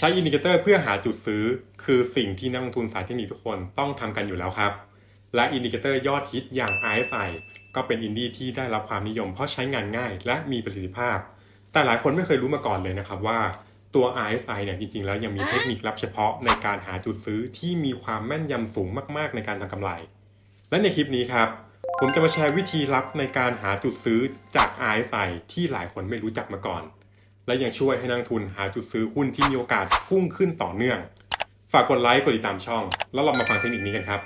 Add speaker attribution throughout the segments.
Speaker 1: ใช้อินดิเคเตอร์เพื่อหาจุดซื้อ คือสิ่งที่นักลงทุนสายเทคนิคทุกคนต้องทำกันอยู่แล้วครับ และอินดิเคเตอร์ยอดฮิตอย่าง RSI ก็เป็นอินดี้ที่ได้รับความนิยมเพราะใช้งานง่ายและมีประสิทธิภาพ แต่หลายคนไม่เคยรู้มาก่อนเลยนะครับว่าตัว RSI เนี่ยจริงๆ แล้วยังมีเทคนิคลับเฉพาะในการหาจุดซื้อที่มีความแม่นยำสูงมากๆ ในการทำกำไร และในคลิปนี้ครับ ผมจะมาแชร์วิธีลับในการหาจุดซื้อจาก RSI ที่หลายคนไม่รู้จักมาก่อน และยังช่วยให้นักทุนหาจุดซื้อหุ้นที่มีโอกาสพุ่งขึ้นต่อเนื่อง ฝากกดไลค์กดติดตามช่อง แล้วเรามาฟังเทคนิคนี้กันครับ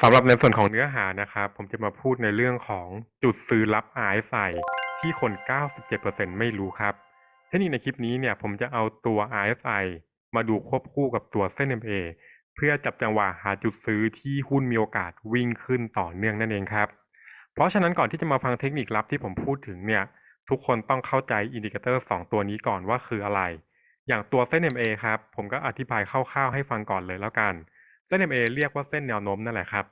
Speaker 1: สำหรับในส่วนของเนื้อหานะครับ ผมจะมาพูดในเรื่องของจุดซื้อลับ RSI ที่คน 97%ไม่รู้ครับ เทคนิคในคลิปนี้เนี่ยผมจะเอาตัว RSI มาดูควบคู่กับตัวเส้น MA เพื่อจับจังหวะหาจุดซื้อที่หุ้นมีโอกาสวิ่งขึ้นต่อเนื่องนั่นเองครับ เพราะฉะนั้นก่อนที่จะมาฟังเทคนิคลับที่ผมพูดถึงเนี่ยทุกคนต้องเข้าใจอินดิเคเตอร์2ตัวนี้ก่อนว่าคืออะไร อย่างตัวเส้น MA ครับ ผมก็อธิบายคร่าวๆให้ฟังก่อนเลยแล้วกัน เส้น MA เรียกว่าเส้นแนวโน้มนั่นแหละครับ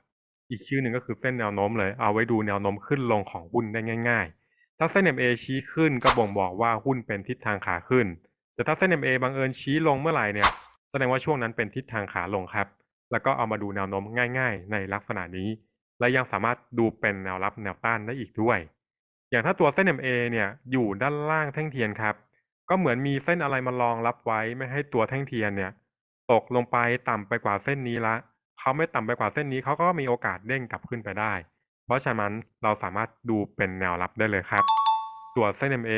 Speaker 1: อีกชื่อหนึ่งก็คือเส้นแนวโน้มเลย เอาไว้ดูแนวโน้มขึ้นลงของหุ้นได้ง่าย ๆ ถ้าเส้น MA ชี้ขึ้นก็บ่งบอกว่าหุ้นเป็นทิศทางขาขึ้น แต่ถ้าเส้น MA บังเอิญชี้ลงเมื่อไหร่เนี่ย แสดงว่าช่วงนั้นเป็นทิศทางขาลงครับ แล้วก็เอามาดูแนวโน้มง่ายๆ ในลักษณะนี้ และยังสามารถดูเป็นแนวรับแนวต้านได้อีกด้วย อย่างถ้าตัวเส้น MA เนี่ยอยู่ด้านล่างแท่งเทียนครับ ก็เหมือนมีเส้นอะไรมารองรับไว้ไม่ให้ตัวแท่งเทียนเนี่ยตกลงไปต่ำไปกว่าเส้นนี้ละเขาไม่ต่ำไปกว่าเส้นนี้เขาก็มีโอกาสเด้งกลับขึ้นไปได้ เพราะฉะนั้นเราสามารถดูเป็นแนวรับได้เลยครับ ตัวเส้น MA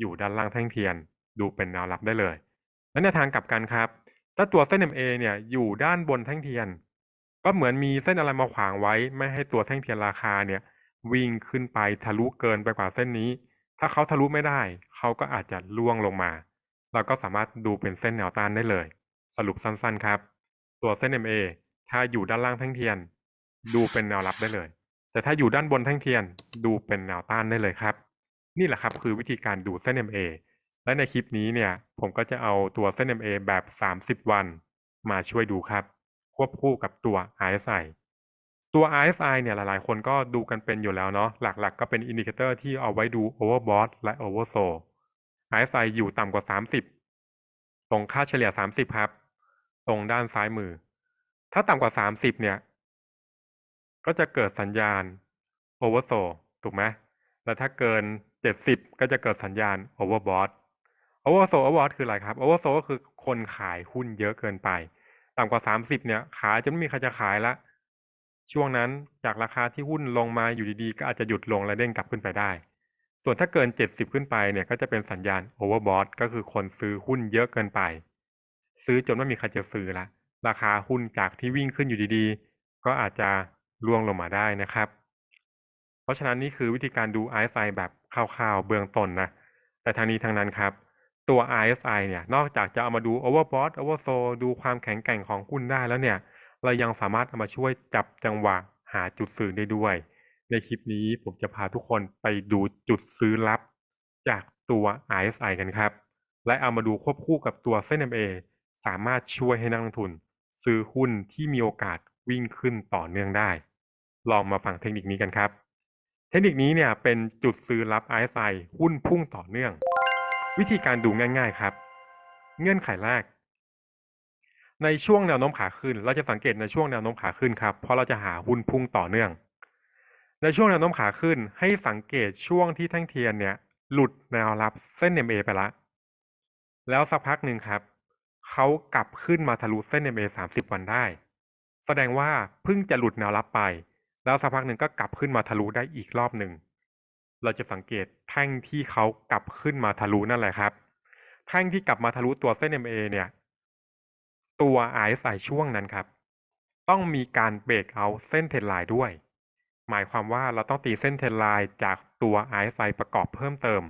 Speaker 1: อยู่ด้านล่างแท่งเทียน ดูเป็นแนวรับได้เลย และในทางกลับกันครับ ถ้าตัวเส้น MA เนี่ยอยู่ด้านบนแท่งเทียน ก็เหมือนมีเส้นอะไรมาขวางไว้ ไม่ให้ตัวแท่งเทียนราคาเนี่ย วิ่งขึ้นไปทะลุเกินไปกว่าเส้นนี้ ถ้าเขาทะลุไม่ได้ เขาก็อาจจะล่วงลงมา เราก็สามารถดูเป็นเส้นแนวต้านได้เลย สรุปสั้นๆครับ ตัวเส้น MA ถ้าอยู่ด้านล่างแท่งเทียน ดูเป็นแนวรับได้เลย แต่ถ้าอยู่ด้านบนแท่งเทียน ดูเป็นแนวต้านได้เลยครับ นี่แหละครับคือวิธีการดูเส้น MA และในคลิปนี้เนี่ยผมก็จะเอาตัว เส้น MA แบบ 30 วัน มาช่วยดูครับ ควบคู่กับตัว RSI ตัว RSI เนี่ยหลายๆ คนก็ดูกันเป็นอยู่แล้วเนาะหลักๆ ก็เป็นอินดิเคเตอร์ที่เอาไว้ดู Overbought และ Oversold RSI อยู่ต่ำกว่า 30 ตรงค่าเฉลี่ย 30 ครับ ตรงด้านซ้ายมือ ถ้าต่ำกว่า 30 เนี่ย ก็จะเกิดสัญญาณ Oversold ถูกไหมแล้วถ้าเกิน 70 ก็จะเกิดสัญญาณ Overbought Oversold Overbought คืออะไรครับ Oversold ก็คือคนขายหุ้นเยอะเกินไป ต่ำกว่า30เนี่ย ขายจนไม่มีใครจะขายละ ช่วงนั้นจากราคาที่หุ้นลงมาอยู่ดีๆ ก็อาจจะหยุดลงและเด้งกลับขึ้นไปได้ ส่วนถ้าเกิน70ขึ้นไปเนี่ย ก็จะเป็นสัญญาณ Overbought ก็คือคนซื้อหุ้นเยอะเกินไป ซื้อจนไม่มีใครจะซื้อละ ราคาหุ้นจากที่วิ่งขึ้นอยู่ดีๆ ก็อาจจะร่วงลงมาได้นะครับ เพราะฉะนั้นนี่คือวิธีการดู RSI แบบคร่าวๆเบื้องต้นนะ แต่ทางนี้ทางนั้นครับ ตัว RSI เนี่ย นอกจากจะเอามาดู Overbought Oversold ดูความแข็งแกร่งของหุ้นได้แล้วเนี่ย เรายังสามารถเอามาช่วยจับจังหวะหาจุดซื้อได้ด้วย ในคลิปนี้ผมจะพาทุกคนไปดูจุดซื้อลับ จากตัว RSI กันครับ และเอามาดูควบคู่กับตัวเส้น MA สามารถช่วยให้นักลงทุน ซื้อหุ้นที่มีโอกาสวิ่งขึ้นต่อเนื่องได้ ลองมาฟังเทคนิคนี้กันครับ เทคนิคนี้เนี่ยเป็นจุดซื้อรับ RSI หุ้นพุ่งต่อเนื่อง วิธีการดูง่าย ๆครับ เงื่อนไขแรก ในช่วงแนวโน้มขาขึ้น เราจะสังเกตในช่วงแนวโน้มขาขึ้นครับ เพราะเราจะหาหุ้นพุ่งต่อเนื่อง ในช่วงแนวโน้มขาขึ้น ให้สังเกตช่วงที่แท่งเทียนเนี่ย หลุดแนวรับเส้น MA ไปละ แล้วสักพักหนึ่งครับ เขากลับขึ้นมาทะลุเส้น MA 30 วันได้ แสดงว่าเพิ่งจะหลุดแนวรับไป แล้วสักพักหนึ่งก็กลับขึ้นมาทะลุได้อีกรอบหนึ่ง เราจะสังเกตแท่งที่เขากลับขึ้นมาทะลุนั่นแหละครับ แท่งที่กลับมาทะลุตัวเส้น MA เนี่ย ตัว RSI ช่วงนั้นครับ ต้องมีการเบรกเอาเส้นเทรนไลน์ด้วย หมายความว่าเราต้องตีเส้นเทรนไลน์จากตัว RSI ประกอบเพิ่มเติม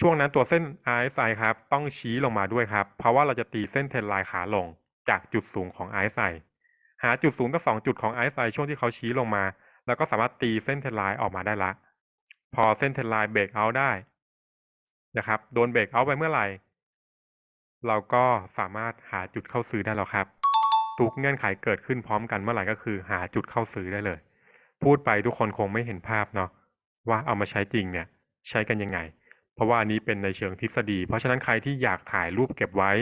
Speaker 1: ช่วงนั้นตัวเส้น RSI ครับ ต้องชี้ลงมาด้วยครับ เพราะว่าเราจะตีเส้นเทรนไลน์ขาลงจากจุดสูงของ RSI หาจุดสูงทั้งสองจุดของ RSI ช่วงที่เขาชี้ลงมา แล้วก็สามารถตีเส้นเทรนไลน์ออกมาได้ละ พอเส้นเทรนไลน์เบรกเอาได้นะครับ โดนเบรกเอาไปเมื่อไหร่ เราก็สามารถหาจุดเข้าซื้อได้แล้วครับ ทุกเงื่อนไขเกิดขึ้นพร้อมกันเมื่อไหร่ก็คือ หาจุดเข้าซื้อได้เลย พูดไปทุกคนคงไม่เห็นภาพเนาะว่าเอามาใช้จริงเนี่ยใช้กันยังไง เพราะว่าอันนี้เป็นในเชิงทฤษฎี เพราะฉะนั้นใครที่อยากถ่ายรูปเก็บไว้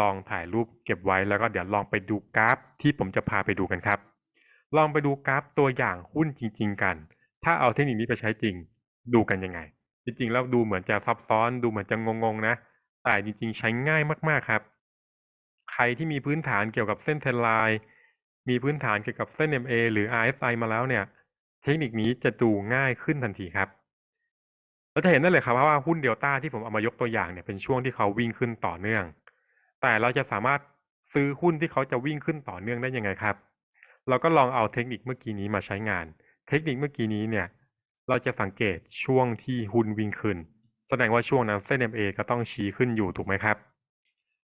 Speaker 1: ลองถ่ายรูปเก็บไว้แล้วก็เดี๋ยวลองไปดูกราฟ ที่ผมจะพาไปดูกันครับ ลองไปดูกราฟตัวอย่างหุ้นจริง ๆ กัน ถ้าเอาเทคนิคนี้ไปใช้จริง ดูกันยังไง จริงๆ แล้วดูเหมือนจะซับซ้อนดูเหมือนจะงงๆนะ แต่จริงๆ ใช้ง่ายมากๆครับ ใครที่มีพื้นฐานเกี่ยวกับเส้นเทรนไลน์มีพื้นฐานเกี่ยวกับเส้น MA หรือ RSI มาแล้วเนี่ย เทคนิคนี้จะดูง่ายขึ้นทันทีครับเราจะเห็นได้เลยครับว่าหุ้นเดลต้าที่ผมเอามายกตัวอย่างเนี่ยเป็นช่วงที่เขาวิ่งขึ้นต่อเนื่อง แต่เราจะสามารถซื้อหุ้นที่เขาจะวิ่งขึ้นต่อเนื่องได้ยังไงครับ เราก็ลองเอาเทคนิคเมื่อกี้นี้มาใช้งาน เทคนิคเมื่อกี้นี้เนี่ย เราจะสังเกตช่วงที่หุ้นวิ่งขึ้น แสดงว่าช่วงนั้นเส้น MA ก็ต้องชี้ขึ้นอยู่ถูกไหมครับ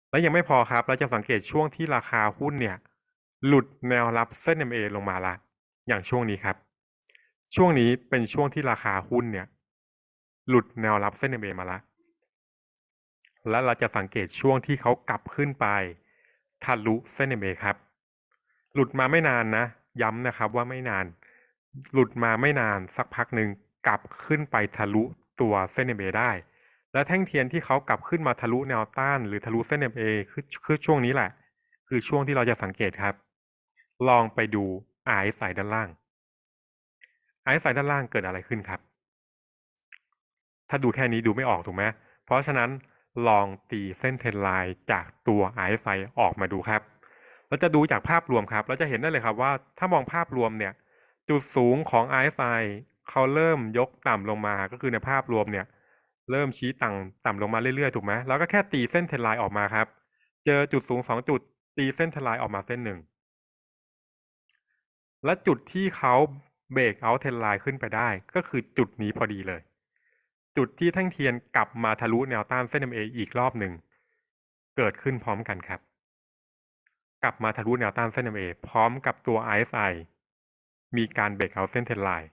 Speaker 1: และยังไม่พอครับ เราจะสังเกตช่วงที่ราคาหุ้นเนี่ย หลุดแนวรับเส้น MA ลงมาละ อย่างช่วงนี้ครับ ช่วงนี้เป็นช่วงที่ราคาหุ้นเนี่ย หลุดแนวรับเส้น MA มาละ และเราจะสังเกตช่วงที่เขากลับขึ้นไปทะลุเส้น MA ครับ หลุดมาไม่นานนะ ย้ำนะครับว่าไม่นาน หลุดมาไม่นานสักพักหนึ่งกลับขึ้นไปทะลุตัวเส้น MA ได้ และแท่งเทียนที่เขากลับขึ้นมาทะลุแนวต้านหรือทะลุเส้น MA คือคือช่วงนี้แหละ คือช่วงที่เราจะสังเกตครับ ลองไปดู RSI ด้านล่าง RSI ด้านล่างเกิดอะไรขึ้นครับ ถ้าดูแค่นี้ดูไม่ออกถูกไหมเพราะฉะนั้นลองตีเส้นเทรนไลน์จากตัว RSI ออกมาดูครับ เราจะดูจากภาพรวมครับ เราจะเห็นได้เลยครับว่าถ้ามองภาพรวมเนี่ย จุดสูงของ RSI เขาเริ่มยกต่ำลงมาก็คือในภาพรวมเนี่ย เริ่มชี้ต่ำต่ำลงมาเรื่อยๆ ถูกไหมแล้วก็แค่ตีเส้นเทรนไลน์ออกมาครับ เจอจุดสูงสองจุดตีเส้นเทรนไลน์ออกมาเส้นหนึ่ง และจุดที่เขาเบรกเอาเทรนไลน์ขึ้นไปได้ ก็คือจุดนี้พอดีเลย จุดที่แท่งเทียนกลับมาทะลุแนวต้านเส้น MA อีกรอบหนึ่งเกิดขึ้นพร้อมกันครับ กลับมาทะลุแนวต้านเส้น MA พร้อมกับตัว RSI มีการเบรกเอาเส้นเทรนไลน์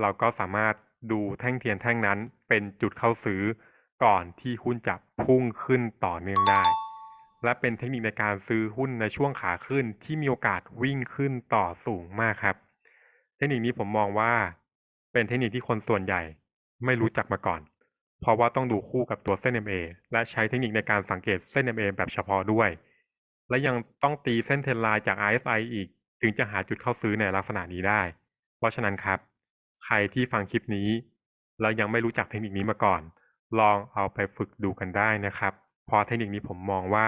Speaker 1: เราก็สามารถดูแท่งเทียนแท่งนั้นเป็นจุดเข้าซื้อก่อนที่หุ้นจะพุ่งขึ้นต่อเนื่องได้ และเป็นเทคนิคในการซื้อหุ้นในช่วงขาขึ้นที่มีโอกาสวิ่งขึ้นต่อสูงมากครับ เทคนิคนี้ผมมองว่า เป็นเทคนิคที่คนส่วนใหญ่ไม่รู้จักมาก่อน เพราะว่าต้องดูคู่กับตัวเส้น MA และใช้เทคนิคในการสังเกตเส้น MA แบบเฉพาะด้วย และยังต้องตีเส้นเทรนไลน์จาก RSI อีก ถึงจะหาจุดเข้าซื้อในลักษณะนี้ได้ เพราะฉะนั้นครับ ใครที่ฟังคลิปนี้แล้วยังไม่รู้จักเทคนิคนี้มาก่อน ลองเอาไปฝึกดูกันได้นะครับเพราะเทคนิคนี้ผมมองว่า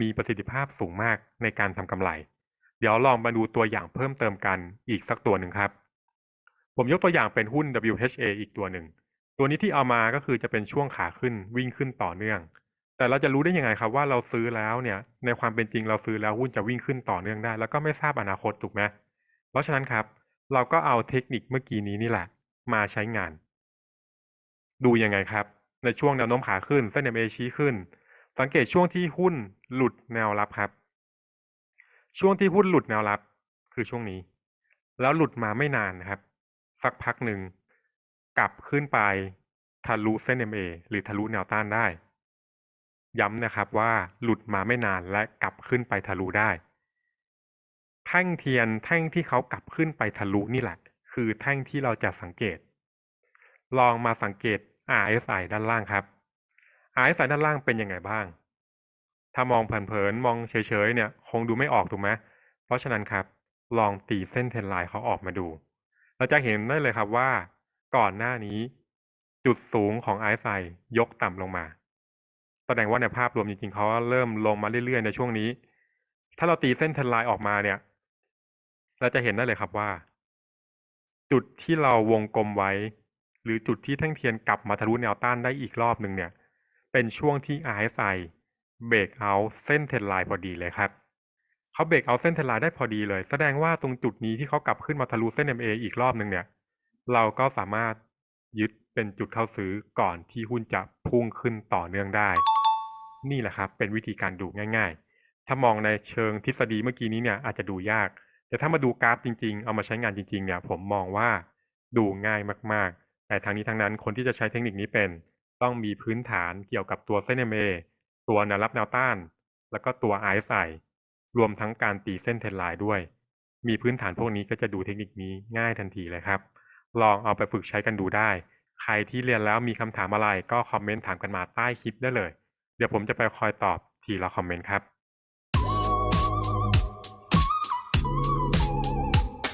Speaker 1: มีประสิทธิภาพสูงมากในการทำกำไร เดี๋ยวลองมาดูตัวอย่างเพิ่มเติมกันอีกสักตัวหนึ่งครับ ผมยกตัวอย่างเป็นหุ้น WHA อีกตัวหนึ่ง ตัวนี้ที่เอามาก็คือจะเป็นช่วงขาขึ้นวิ่งขึ้นต่อเนื่อง แต่เราจะรู้ได้ยังไงครับว่าเราซื้อแล้วเนี่ย ในความเป็นจริงเราซื้อแล้วหุ้นจะวิ่งขึ้นต่อเนื่องได้ แล้วก็ไม่ทราบอนาคตถูกไหมเพราะฉะนั้นครับ เราก็เอาเทคนิคเมื่อกี้นี้นี่แหละ มาใช้งาน ดูยังไงครับ ในช่วงแนวโน้มขาขึ้นเส้น MA ชี้ขึ้น สังเกตช่วงที่หุ้นหลุดแนวรับครับ ช่วงที่หุ้นหลุดแนวรับ คือช่วงนี้ แล้วหลุดมาไม่นานครับ สักพักหนึ่งกลับขึ้นไปทะลุเส้น MA หรือทะลุแนวต้านได้ ย้ำนะครับว่าหลุดมาไม่นานและกลับขึ้นไปทะลุได้ แท่งเทียนแท่งที่เขากลับขึ้นไปทะลุนี่แหละ คือแท่งที่เราจะสังเกต ลองมาสังเกต RSI ด้านล่างครับ RSI ด้านล่างเป็นยังไงบ้าง ถ้ามองเผินๆมองเฉยๆเนี่ย คงดูไม่ออกถูกไหมเพราะฉะนั้นครับ ลองตีเส้นเทรนไลน์เขาออกมาดู เราจะเห็นได้เลยครับว่า ก่อนหน้านี้ จุดสูงของ RSI ยกต่ำลงมา แสดงว่าในภาพรวมจริงๆเขาเริ่มลงมาเรื่อยๆในช่วงนี้ ถ้าเราตีเส้นเทนไลน์ออกมาเนี่ย เราจะเห็นได้เลยครับว่า จุดที่เราวงกลมไว้ หรือจุดที่แท่งเทียนกลับมาทะลุแนวต้านได้อีกรอบหนึ่งเนี่ย เป็นช่วงที่ RSI เบรกเอาเส้นเทนไลน์พอดีเลยครับเขาเบรกเอาเส้นเทนไลน์ได้พอดีเลย แสดงว่าตรงจุดนี้ที่เขากลับขึ้นมาทะลุเส้น MA อีกรอบหนึ่งเนี่ย เราก็สามารถยึดเป็นจุดเข้าซื้อก่อนที่หุ้นจะพุ่งขึ้นต่อเนื่องได้ นี่แหละครับเป็นวิธีการดูง่าย ๆ ถ้ามองในเชิงทฤษฎีเมื่อกี้นี้เนี่ยอาจจะดูยาก แต่ถ้ามาดูกราฟจริง ๆ เอามาใช้งานจริง ๆ เนี่ยผมมองว่าดูง่ายมากๆ แต่ทางนี้ทางนั้นคนที่จะใช้เทคนิคนี้เป็น ต้องมีพื้นฐานเกี่ยวกับตัวเส้นเมตัวแนวรับแนวต้าน แล้วก็ตัวไอซ์ไซรวมทั้งการตีเส้นเทนไลน์ด้วย มีพื้นฐานพวกนี้ก็จะดูเทคนิคนี้ง่ายทันทีเลยครับ ลองเอาไปฝึกใช้กันดูได้ ใครที่เรียนแล้วมีคำถามอะไรก็คอมเมนต์ถามกันมาใต้คลิปได้เลย เดี๋ยวผมจะไปคอยตอบทีละคอมเมนต์ครับ